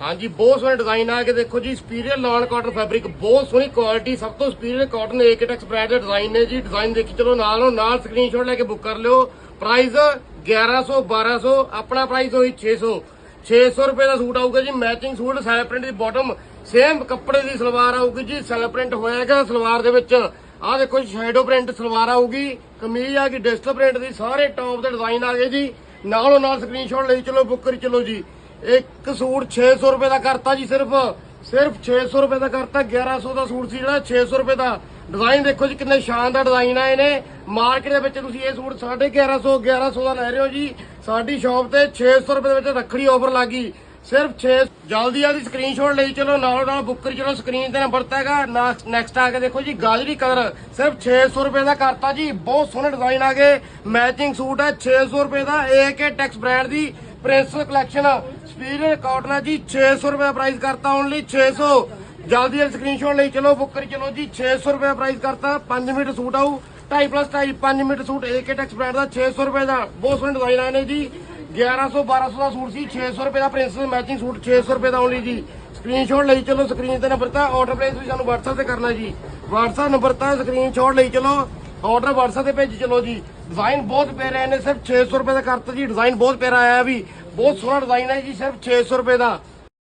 ਹਾਂਜੀ, ਬਹੁਤ ਸੋਹਣੇ ਡਿਜ਼ਾਈਨ ਆ ਕੇ ਦੇਖੋ ਜੀ ਸੁਪੀਰੀਅਰ ਲਾਨ ਕਾਟਨ ਫੈਬਰਿਕ ਬਹੁਤ ਸੋਹਣੀ ਕੁਆਲਿਟੀ ਸਭ ਤੋਂ superior cotton AK Tex brand ਦੇ ਡਿਜ਼ਾਈਨ ਨੇ ਜੀ। ਡਿਜ਼ਾਈਨ ਦੇਖੀ ਚਲੋ ਨਾਲ ਨਾਲ ਸਕਰੀਨਸ਼ਾਟ ਲੈ ਕੇ ਬੁੱਕ ਕਰ ਲਿਓ। ਪ੍ਰਾਈਸ 1100 1200 ਆਪਣਾ ਪ੍ਰਾਈਸ ਹੋਈ 600 600 ਰੁਪਏ ਦਾ ਸੂਟ ਆਊਗਾ ਜੀ ਮੈਚਿੰਗ ਸੂਟ ਸੈਲ ਪ੍ਰਿੰਟ ਦੀ ਬਾਟਮ ਸੇਮ ਕੱਪੜੇ ਦੀ ਸਲਵਾਰ ਆਊਗੀ ਜੀ ਸੈਲ ਪ੍ਰਿੰਟ ਹੋਏਗਾ ਸਲਵਾਰ ਦੇ ਵਿੱਚ। ਆਹ ਦੇਖੋ ਜੀ ਸ਼ੈਡੋ ਪ੍ਰਿੰਟ ਸਲਵਾਰ ਆਊਗੀ, ਕਮੀਜ਼ ਆ ਗਈ ਡਿਜੀਟਲ ਪ੍ਰਿੰਟ ਦੀ, ਸਾਰੇ ਟੌਪ ਦੇ ਡਿਜ਼ਾਈਨ ਆ ਗਏ ਜੀ। ਨਾਲੋਂ ਨਾਲ ਸਕਰੀਨਸ਼ਾਟ ਲਈ ਚਲੋ ਬੁੱਕ ਕਰੀ ਚਲੋ ਜੀ। ਇੱਕ ਸੂਟ 600 ਰੁਪਏ ਦਾ ਕਰਤਾ ਜੀ ਸਿਰਫ। ਸਿਰਫ 600 ਰੁਪਏ ਦਾ ਕਰਤਾ 1100 ਦਾ ਸੂਟ ਸੀ ਜਿਹੜਾ 600 ਰੁਪਏ ਦਾ। ਡਿਜ਼ਾਈਨ ਦੇਖੋ ਜੀ ਕਿੰਨੇ ਸ਼ਾਨਦਾਰ ਡਿਜ਼ਾਈਨ ਆਏ ਨੇ। ਮਾਰਕੀਟ ਦੇ ਵਿੱਚ ਤੁਸੀਂ ਇਹ ਸੂਟ 1150 1100 ਦਾ ਲੈ ਰਹੇ ਹੋ ਜੀ। ਸਾਡੀ ਸ਼ਾਪ ਤੇ 600 ਰੁਪਏ ਦੇ ਵਿੱਚ ਰੱਖੜੀ ਆਫਰ ਲੱਗੀ ਸਿਰਫ 6 ਜਲਦੀ ਆਦੀ ਸਕਰੀਨਸ਼ਾਟ ਲਈ ਚਲੋ, ਨਾਲ ਨਾਲ ਬੁੱਕ ਕਰੀ ਚਲੋ ਸਕਰੀਨ ਤੇ ਨੰਬਰ ਤਾਂ ਹੈਗਾ। ਨੈਕਸਟ ਆ ਕੇ ਦੇਖੋ ਜੀ, ਗਾਜਰੀ ਕਲਰ ਸਿਰਫ 600 ਰੁਪਏ ਦਾ ਕਰਤਾ ਜੀ। ਬਹੁਤ ਸੋਹਣੇ ਡਿਜ਼ਾਈਨ ਆ ਗਏ। ਮੈਚਿੰਗ ਸੂਟ ਹੈ 600 ਰੁਪਏ ਦਾ। ਏਕੇ ਟੈਕਸ ਬ੍ਰਾਂਡ ਦੀ। ਪ੍ਰਿੰਸ ਕਲੈਕਸ਼ਨ ਸਪੀਰੀਅਰ ਕਾਟਨ ਹੈ ਜੀ 600 ਰੁਪਏ ਦਾ ਪ੍ਰਾਈਸ ਕਰਤਾ ਓਨਲੀ 600 ਜਲਦੀ ਜਲਦੀ ਸਕਰੀਨਸ਼ਾਟ ਲਈ ਚਲੋ ਬੁੱਕ ਕਰੀ ਚਲੋ ਜੀ 600 ਰੁਪਏ ਦਾ ਪ੍ਰਾਈਸ ਕਰਤਾ 5 ਮੀਟਰ ਸੂਟ ਆਊ 2.5 plus 2.5 5 metre suit AK Tex brand ਦਾ 600 ਰੁਪਏ ਦਾ। ਬਹੁਤ ਸੋਹਣੇ ਡਿਜ਼ਾਈਨ ਆਏ ਨੇ ਜੀ। 1100 1200 ਦਾ ਸੂਟ ਸੀ 600 ਰੁਪਏ ਦਾ ਪ੍ਰਿੰਸ ਮੈਚਿੰਗ ਸੂਟ 600 ਰੁਪਏ ਦਾ ਓਨਲੀ ਜੀ। ਸਕਰੀਨਸ਼ਾਟ ਲਈ ਚਲੋ ਸਕਰੀਨ ਤੇ ਨੰਬਰ ਤਾਂ ਆਰਡਰ ਪਲੇਸ ਵੀ ਸਾਨੂੰ WhatsApp ਤੇ ਕਰਨਾ ਜੀ। WhatsApp ਨੰਬਰ ਤਾਂ ਸਕਰੀਨਸ਼ਾਟ ਲਈ ਚਲੋ ਆਰਡਰ WhatsApp ਤੇ ਭੇਜ ਚਲੋ ਜੀ। ਡਿਜ਼ਾਈਨ ਬਹੁਤ ਪਿਆਰੇ ਆਏ ਨੇ, ਸਿਰਫ 600 ਰੁਪਏ ਦਾ ਕਰਤਾ ਜੀ ਡਿਜ਼ਾਈਨ ਬਹੁਤ ਪਿਆਰਾ ਆਇਆ ਵੀ। ਬਹੁਤ ਸੋਹਣਾ ਡਿਜ਼ਾਈਨ ਹੈ ਜੀ ਸਿਰਫ 600 ਰੁਪਏ ਦਾ।